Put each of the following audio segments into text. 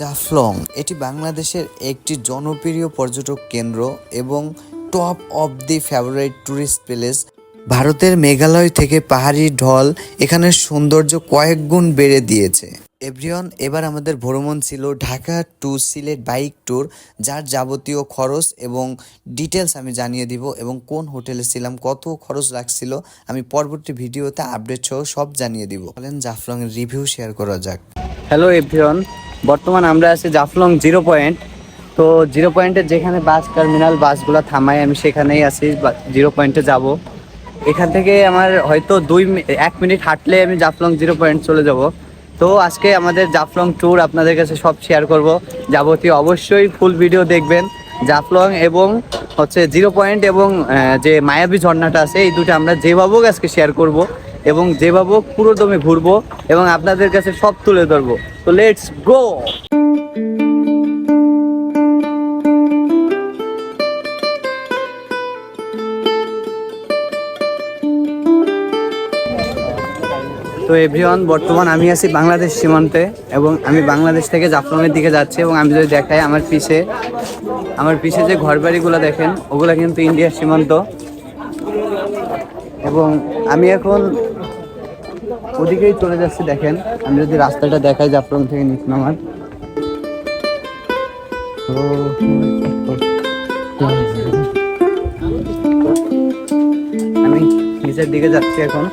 জাফলং, এটি বাংলাদেশের একটি জনপ্রিয় পর্যটক কেন্দ্র এবং top of the favourite tourist place ভারতের মেঘালয় থেকে পাহাড়ি ঢল এখানে সৌন্দর্য কয়েক গুণ বেড়ে দিয়েছে। এভরিওয়ান এবার আমাদের ভ্রমণ ছিল Dhaka to Sylhet bike tour যার যাবতীয় খরচ এবং ডিটেলস আমি জানিয়ে দিব এবং কোন হোটেলে ছিলাম, কত খরচ লাগছিল, আমি পরবর্তী ভিডিওতে আপডেট সহ সব জানিয়ে দিব। বলেন জাফলং এর রিভিউ শেয়ার করা যাক। হ্যালো এভরিওয়ান বর্তমান আমরা আছি জাফলং জিরো পয়েন্ট তো জিরো পয়েন্টে যেখানে বাস টার্মিনাল বাসগুলো থামায় আমি সেখানেই আছি জিরো পয়েন্টে যাব। এখান থেকে আমার হয়তো দুই এক মিনিট হাঁটলে আমি জাফলং জিরো পয়েন্ট চলে যাব। তো আজকে আমাদের জাফলং ট্যুর আপনাদের কাছে সব শেয়ার করব। যাবতীয় অবশ্যই ফুল ভিডিও দেখবেন। জাফলং এবং হচ্ছে জিরো পয়েন্ট এবং যে মায়াবী ঝর্ণাটা আছে, এই দুটো আমরা যেভাবেও আজকে শেয়ার করব এবং যেভাবেও পুরোদমে পুরো দমে ঘুরবো এবং আপনাদের কাছে সব তুলে ধরবো। তো লেটস গো তো এভরিওয়ান, বর্তমান আমি আছি বাংলাদেশ সীমান্তে এবং আমি বাংলাদেশ থেকে জাফলংয়ের দিকে যাচ্ছি এবং আমি যদি দেখাই আমার পিছে আমার পিছে যে ঘরবাড়িগুলো দেখেন, ওগুলো কিন্তু ইন্ডিয়ার সীমান্ত। এবং আমি এখন ওদিকেই চলে যাচ্ছি, দেখেন। আমি যদি রাস্তাটা দেখাই জাফলং থেকে নিচ নামার। আমি নিচের দিকে যাচ্ছি এখন।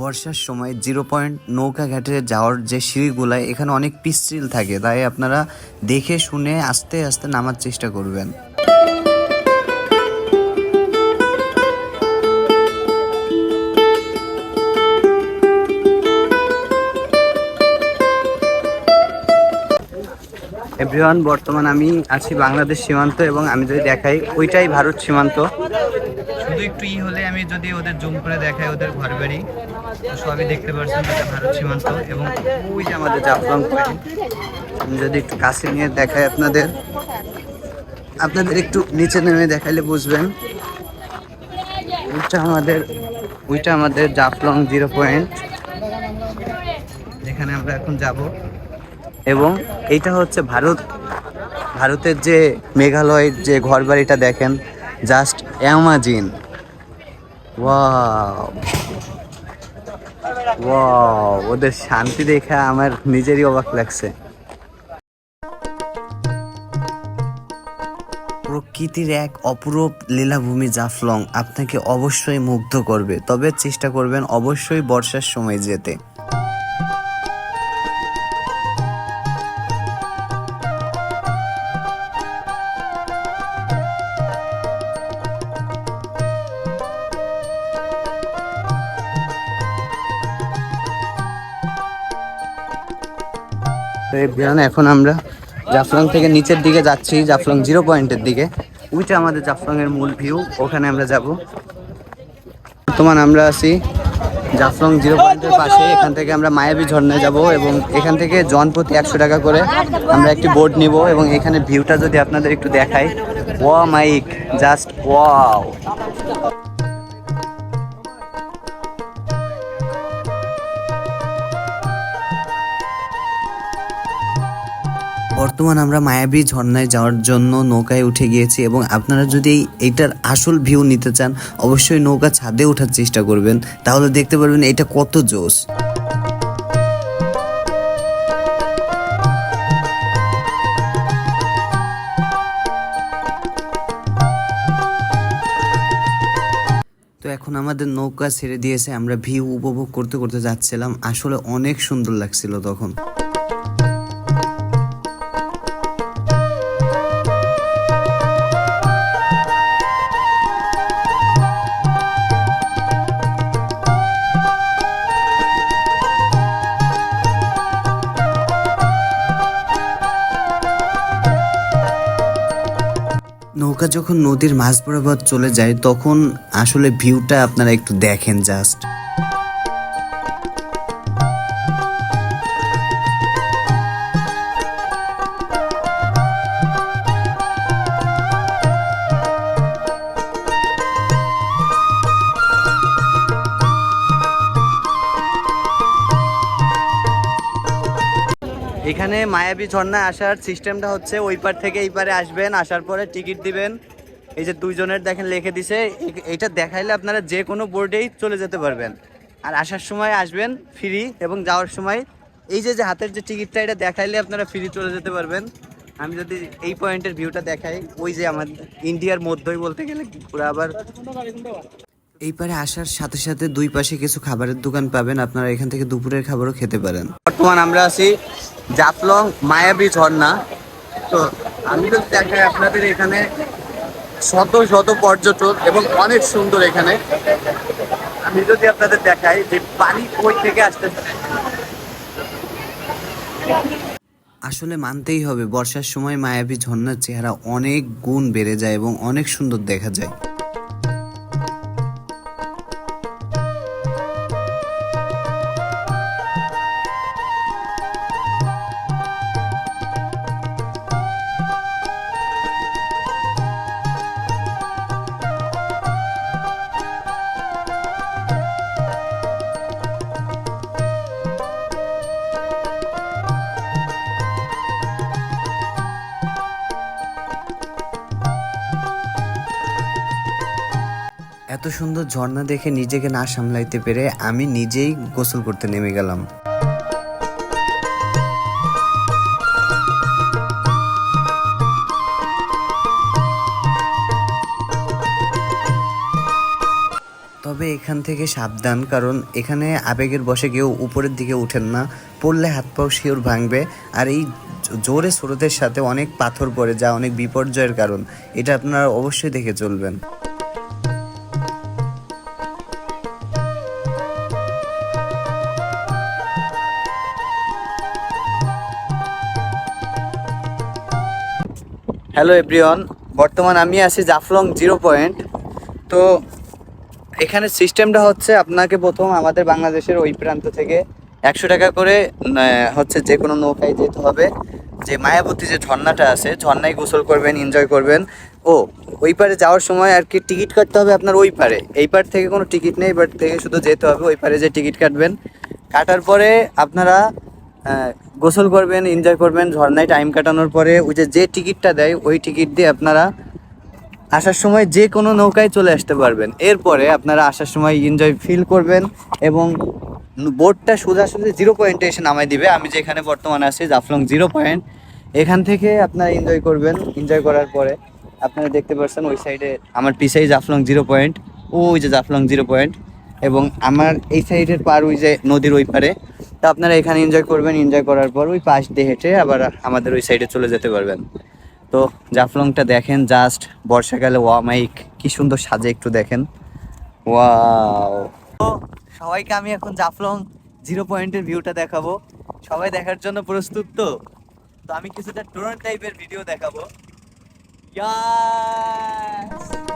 বর্ষার সময় জিরো পয়েন্ট নৌকা ঘাটে যাওয়ার যে সিঁড়িগুলাই, এখানে অনেক পিচ্ছিল থাকে। তাই আপনারা দেখে শুনে আস্তে আস্তে নামার চেষ্টা করবেন। এভরিওয়ান বর্তমান আমি আছি বাংলাদেশ সীমান্ত এবং আমি যদি দেখাই ওইটাই ভারত সীমান্ত। শুধু একটু ই হলে আমি যদি ওদের জুম করে দেখাই ওদের ঘর বাড়ি সবই দেখতে পাচ্ছেন এটা ভারত সীমান্ত এবং ওই যে আমাদের জাফলং আমি যদি একটু কাছে নিয়ে দেখাই আপনাদের আপনাদের একটু নিচে নেমে দেখাইলে বুঝবেন। ওইটা আমাদের ওইটা আমাদের জাফলং জিরো পয়েন্ট। যেখানে আমরা এখন যাব। এবং এইটা হচ্ছে ভারত, ভারতের যে মেঘালয়ের যে ঘর বাড়িটা দেখেন জাস্ট অ্যামাজিন ওদের শান্তি দেখে আমার নিজেরই অবাক লাগছে। প্রকৃতির এক অপরূপ লীলাভূমি জাফলং আপনাকে অবশ্যই মুগ্ধ করবে, তবে চেষ্টা করবেন অবশ্যই বর্ষার সময় যেতে। তো এখন আমরা জাফলং থেকে নিচের দিকে যাচ্ছি, জাফলং জিরো পয়েন্টের দিকে। ওইটা আমাদের জাফলং এর মূল ভিউ, ওখানে আমরা যাব। বর্তমান আমরা আছি জাফলং জিরো পয়েন্টের পাশে, এখান থেকে আমরা মায়াবী ঝর্ণায় যাব এবং এখান থেকে জন প্রতি একশো টাকা করে আমরা একটি বোর্ড নিব এবং এখানে ভিউটা যদি আপনাদের একটু দেখাই, ওয়া মাইক, জাস্ট ওয়াও। বর্তমান আমরা মায়াবী ঝর্ণায় যাওয়ার জন্য নৌকায় উঠে গিয়েছি এবং আপনারা যদি এইটার আসল ভিউ নিতে চান, অবশ্যই নৌকা ছাদে ওঠার চেষ্টা করবেন। তাহলে দেখতে পারবেন এটা কত জোস তো এখন আমাদের নৌকা ছেড়ে দিয়েছে, আমরা ভিউ উপভোগ করতে করতে যাচ্ছিলাম। আসলে অনেক সুন্দর লাগছিল তখন। নৌকা যখন নদীর মাঝ বরাবর চলে যায় তখন আসলে ভিউটা আপনারা একটু দেখেন জাস্ট এখানে মায়াবী ঝর্ণায় আসার সিস্টেমটা হচ্ছে ওই পার থেকে এই পারে আসবেন আসার পরে টিকিট দিবেন। এই যে দুইজনের দেখেন লিখে দিছে এ- এইটা দেখাইলে আপনারা যে কোনো বোর্ডেই চলে যেতে পারবেন। আর আসার সময় আসবেন ফ্রি এবং যাওয়ার সময় এই যে যে হাতের যে টিকিটটা এটা দেখাইলে আপনারা ফ্রি চলে যেতে পারবেন। আমি যদি এই পয়েন্টের ভিউটা দেখাই ওই যে আমার ইন্ডিয়ার মধ্যই বলতে গেলে পুরো আবার এই পারে আসার সাথে সাথে দুই পাশে কিছু খাবারের দোকান পাবেন আপনারা এখান থেকে দুপুরের খাবারও খেতে পারেন। বর্তমান আমরা আছি জাফলং মায়াবী ঝর্ণা তো আমি তো দেখাই আপনাদের এখানে শত শত পর্যটক এবং অনেক সুন্দর এখানে। আমি যদি আপনাদের দেখাই যে পানি কই থেকে আসতেছে আসলে মানতেই হবে, বর্ষার সময় মায়াবী ঝর্ণার চেহারা অনেক গুণ বেড়ে যায় এবং অনেক সুন্দর দেখা যায়। এত সুন্দর ঝর্ণা দেখে নিজেকে না সামলাইতে পেরে আমি নিজেই গোসল করতে নেমে গেলাম। তবে এখান থেকে সাবধান, কারণ এখানে আবেগের বসে কেউ উপরের দিকে উঠেন না। পড়লে হাত পাও শিওর ভাঙবে, আর এই জোরে স্রোতের সাথে অনেক পাথর পড়ে যা অনেক বিপর্যয়ের কারণ। এটা আপনারা অবশ্যই দেখে চলবেন। হ্যালো এভরিওয়ান বর্তমান আমি আছি জাফলং জিরো পয়েন্ট। তো এখানে সিস্টেমটা হচ্ছে আপনাকে প্রথম আমাদের বাংলাদেশের ওই প্রান্ত থেকে একশো টাকা করে হচ্ছে যে কোনো নৌকায় যেতে হবে। যে মায়াবতী যে ঝর্ণাটা আছে, ঝর্ণায় গোসল করবেন এনজয় করবেন। ও, ওই পারে যাওয়ার সময় আর কি টিকিট কাটতে হবে আপনার ওই পারে। এই পার থেকে কোনো টিকিট নেই এবার থেকে শুধু যেতে হবে, ওই পারে যে টিকিট কাটবেন। কাটার পরে আপনারা গোসল করবেন এনজয় করবেন ঝর্নায় টাইম কাটানোর পরে ওই যে যে টিকিটটা দেয়, ওই টিকিট দিয়ে আপনারা আসার সময় যে কোনো নৌকায় চলে আসতে পারবেন। এরপরে আপনারা আসার সময় এনজয় ফিল করবেন এবং বোটটা সোজাসুজি জিরো পয়েন্টে এসে নামাই দিবে। আমি যেখানে বর্তমানে আছি, জাফলং জিরো পয়েন্ট এখান থেকে আপনারা এনজয় করবেন। এনজয় করার পরে আপনারা দেখতে পাচ্ছেন ওই সাইডে আমার পিছেই জাফলং জিরো পয়েন্ট ওই যে জাফলং জিরো পয়েন্ট এবং আমার এই সাইডের পার ওই যে নদীর ওই পারে তো আপনারা এখানে এনজয় করবেন এনজয় করার পর ওই পাশ দিয়ে হেঁটে আবার আমাদের ওই সাইডে চলে যেতে পারবেন। তো জাফলংটা দেখেন জাস্ট বর্ষাকালে ওয়া মাইক, কি সুন্দর সাজে একটু দেখেন। ওয়াও তো সবাইকে আমি এখন জাফলং জিরো পয়েন্টের ভিউটা দেখাবো। সবাই দেখার জন্য প্রস্তুত তো? তো আমি কিছুটা ড্রোন টাইপের ভিডিও দেখাবো। Yes!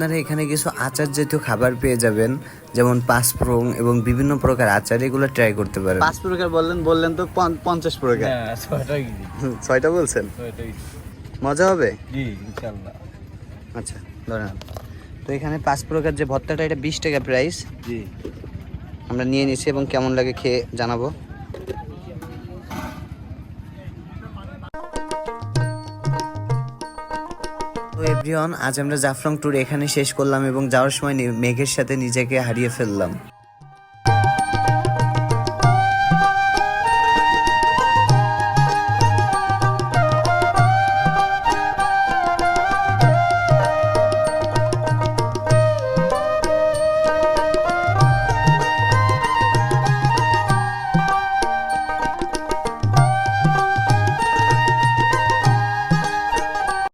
আপনারা এখানে কিছু আচার জাতীয় খাবার পেয়ে যাবেন যেমন পাঁচফোড়ন এবং বিভিন্ন প্রকার আচার এগুলো ট্রাই করতে পারেন। পাঁচ প্রকার বললেন বললেন তো পঞ্চ- পঞ্চাশ প্রকার। হ্যাঁ ছয়টাই ছয়টা বলছেন? ছয়টাই মজা হবে? জি ইনশাল্লাহ। আচ্ছা ধরেন। তো এখানে পাঁচ প্রকার যে ভর্তাটা এটা বিশ টাকা প্রাইস জি। আমরা নিয়ে নিছি এবং কেমন লাগে খেয়ে জানাব। এভরিওয়ান আজ আমরা জাফরং ট্যুর এখানে শেষ করলাম এবং যাওয়ার সময় মেঘের সাথে নিজেকে হারিয়ে ফেললাম।